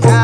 Johnny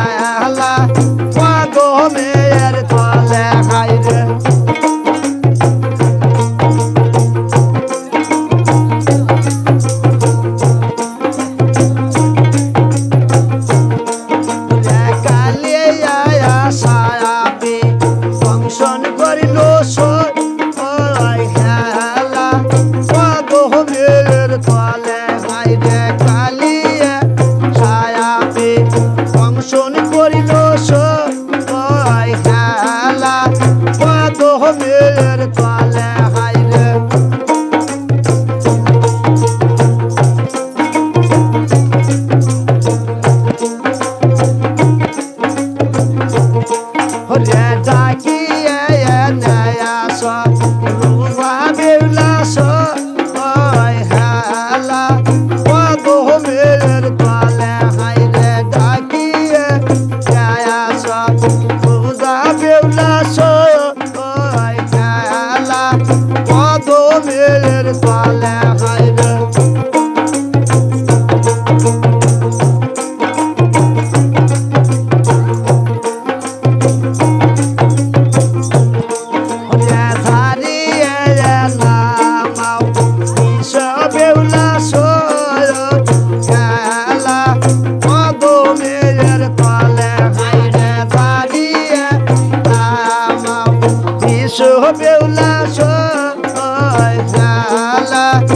Paz.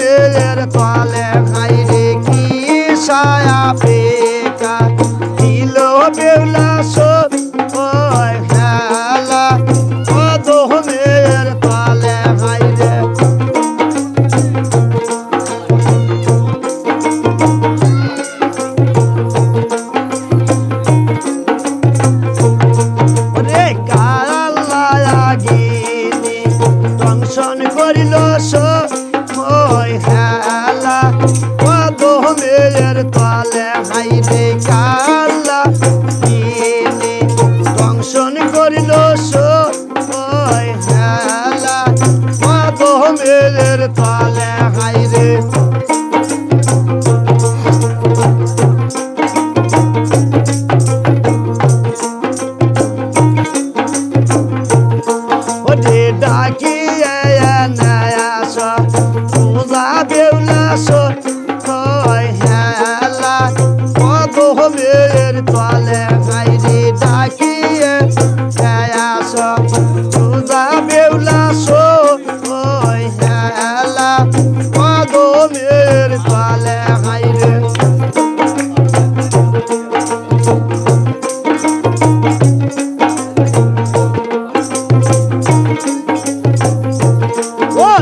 মেয়ের তলে ভাই কপালে হাইরে কাল্লা তিনি দংশন করিল হেলা। মা তো মেরের তলে হাইরে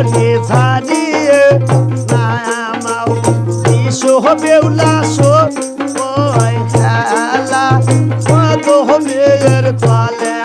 লাগে ঝাড়িয়ে নামাও ইসো হবে উল্লাসো খেলা কত মেয়ের পালে